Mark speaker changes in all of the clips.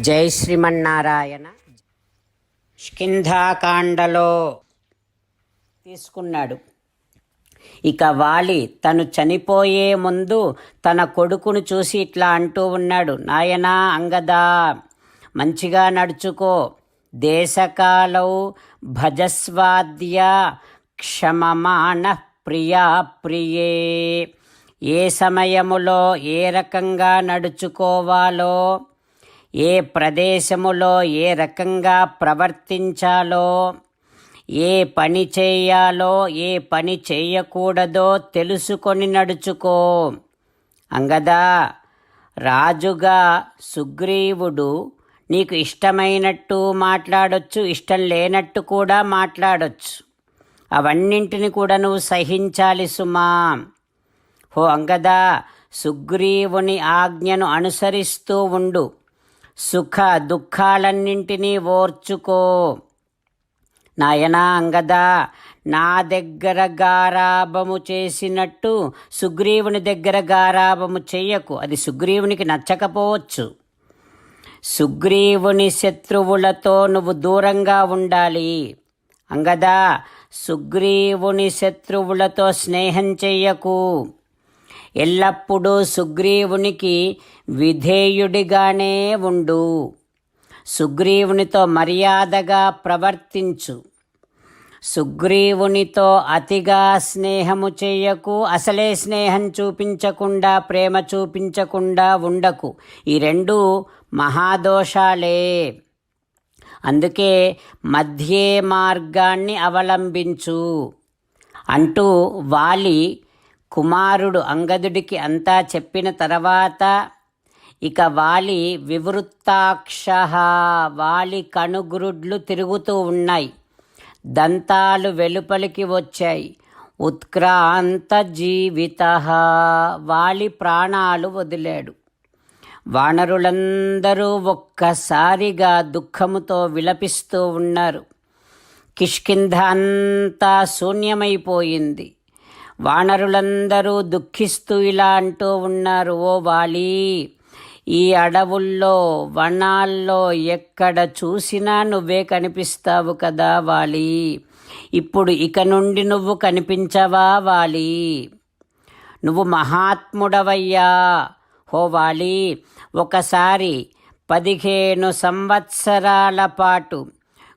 Speaker 1: జై శ్రీమన్నారాయణ. స్కింధాకాండలో తీసుకున్నాడు. ఇక వాలి తను చనిపోయే ముందు తన కొడుకును చూసి ఇట్లా అంటూ ఉన్నాడు. నాయనా అంగదా మంచిగా నడుచుకో. దేశకాలౌ భజస్వాద్య క్షమమాన ప్రియా ప్రియే. ఏ సమయములో ఏ రకంగా నడుచుకోవాలో ఏ ప్రదేశములో ఏ రకంగా ప్రవర్తించాలో ఏ పని చేయాలో ఏ పని చేయకూడదో తెలుసుకొని నడుచుకో. అంగదా రాజుగా సుగ్రీవుడు నీకు ఇష్టమైనట్టు మాట్లాడొచ్చు ఇష్టం లేనట్టు కూడా మాట్లాడొచ్చు. అవన్నింటిని కూడా నువ్వు సహించాలి సుమా. హో అంగదా సుగ్రీవుని ఆజ్ఞను అనుసరిస్తూ ఉండు. సుఖ దుఃఖాలన్నింటినీ ఓర్చుకో. నాయనా అంగదా నా దగ్గర గారాభము చేసినట్టు సుగ్రీవుని దగ్గర గారాభము చెయ్యకు. అది సుగ్రీవునికి నచ్చకపోవచ్చు. సుగ్రీవుని శత్రువులతో నువ్వు దూరంగా ఉండాలి. అంగదా సుగ్రీవుని శత్రువులతో స్నేహం చెయ్యకు. ఎల్లప్పుడూ సుగ్రీవునికి విధేయుడిగానే ఉండు. సుగ్రీవునితో మర్యాదగా ప్రవర్తించు. సుగ్రీవునితో అతిగా స్నేహము చేయకు. అసలే స్నేహం చూపించకుండా ప్రేమ చూపించకుండా ఉండకు. ఈ రెండు మహాదోషాలే. అందుకే మధ్యే మార్గాన్ని అవలంబించు. అంటూ వాలి కుమారుడు అంగదుడికి అంతా చెప్పిన తర్వాత ఇక వాలి వివృత్తాక్ష వాలి కనుగురుడ్లు తిరుగుతూ ఉన్నాయి. దంతాలు వెలుపలికి వచ్చాయి. ఉత్క్రాంత జీవిత వాలి ప్రాణాలు వదిలాడు. వానరులందరూ ఒక్కసారిగా దుఃఖముతో విలపిస్తూ ఉన్నారు. కిష్కింధ అంతా శూన్యమైపోయింది. వానరులందరూ దుఃఖిస్తూ ఇలా అంటూ ఉన్నారు ఓ వాలి ఈ అడవుల్లో వనాల్లో ఎక్కడ చూసినా నువ్వే కనిపిస్తావు కదా వాలి. ఇప్పుడు ఇక నుండి నువ్వు కనిపించవా వాలి? నువ్వు మహాత్ముడవయ్యా హో వాలి. ఒకసారి పదిహేను సంవత్సరాల పాటు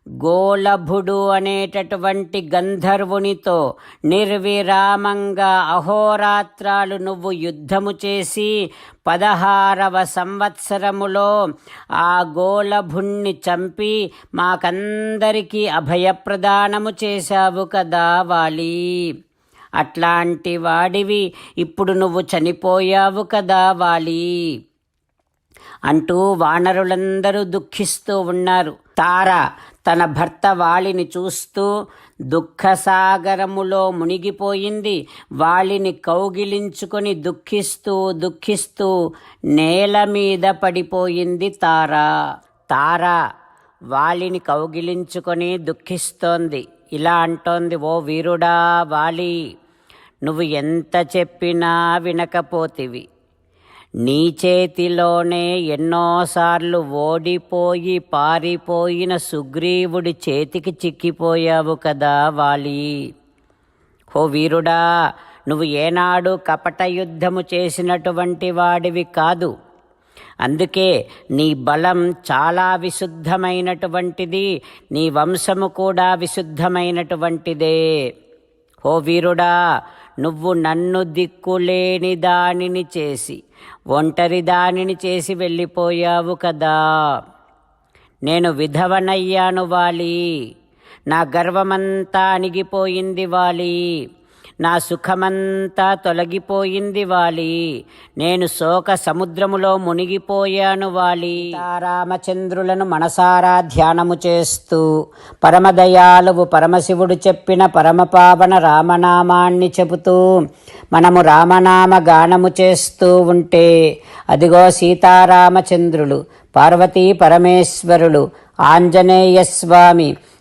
Speaker 1: గోలభుడు అనేటటువంటి గంధర్వునితో నిర్విరామంగా అహోరాత్రాలు నువ్వు యుద్ధము చేసి పదహారవ సంవత్సరములో ఆ గోలభుణ్ణి చంపి మాకందరికీ అభయప్రదానము చేశావు కదా వాలి. అట్లాంటి వాడివి ఇప్పుడు నువ్వు చనిపోయావు కదా వాలి. అంటూ వానరులందరూ దుఃఖిస్తూ ఉన్నారు. తార తన భర్త వాళిని చూస్తూ దుఃఖసాగరములో మునిగిపోయింది. వాళిని కౌగిలించుకొని దుఃఖిస్తూ దుఃఖిస్తూ నేల మీద పడిపోయింది తార. తార వాళిని కౌగిలించుకొని దుఃఖిస్తోంది. ఇలా అంటోంది ఓ వీరుడా వాలి నువ్వు ఎంత చెప్పినా వినకపోతివి. నీ చేతిలోనే ఎన్నోసార్లు ఓడిపోయి పారిపోయిన సుగ్రీవుడి చేతికి చిక్కిపోయావు కదా వాలి. హో వీరుడా నువ్వు ఏనాడు కపట యుద్ధము చేసినటువంటి వాడివి కాదు. అందుకే నీ బలం చాలా విశుద్ధమైనటువంటిది నీ వంశము కూడా విశుద్ధమైనటువంటిదే. ఓ వీరుడా నువ్వు నన్ను దిక్కులేని దానిని చేసి ఒంటరి దానిని చేసి వెళ్ళిపోయావు కదా. నేను విధవనయ్యాను వాలి. నా గర్వమంతా అణిగిపోయింది వాలి. నా సుఖమంతా తొలగిపోయింది వాలి. నేను శోక సముద్రములో మునిగిపోయాను వాలి. రామచంద్రులను మనసారా ధ్యానము చేస్తూ పరమదయాలువు పరమశివుడు చెప్పిన పరమపావన రామనామాన్ని చెబుతూ మనము రామనామ గానము చేస్తూ ఉంటే అదిగో సీతారామచంద్రులు పార్వతీ పరమేశ్వరులు ఆంజనేయ స్వామి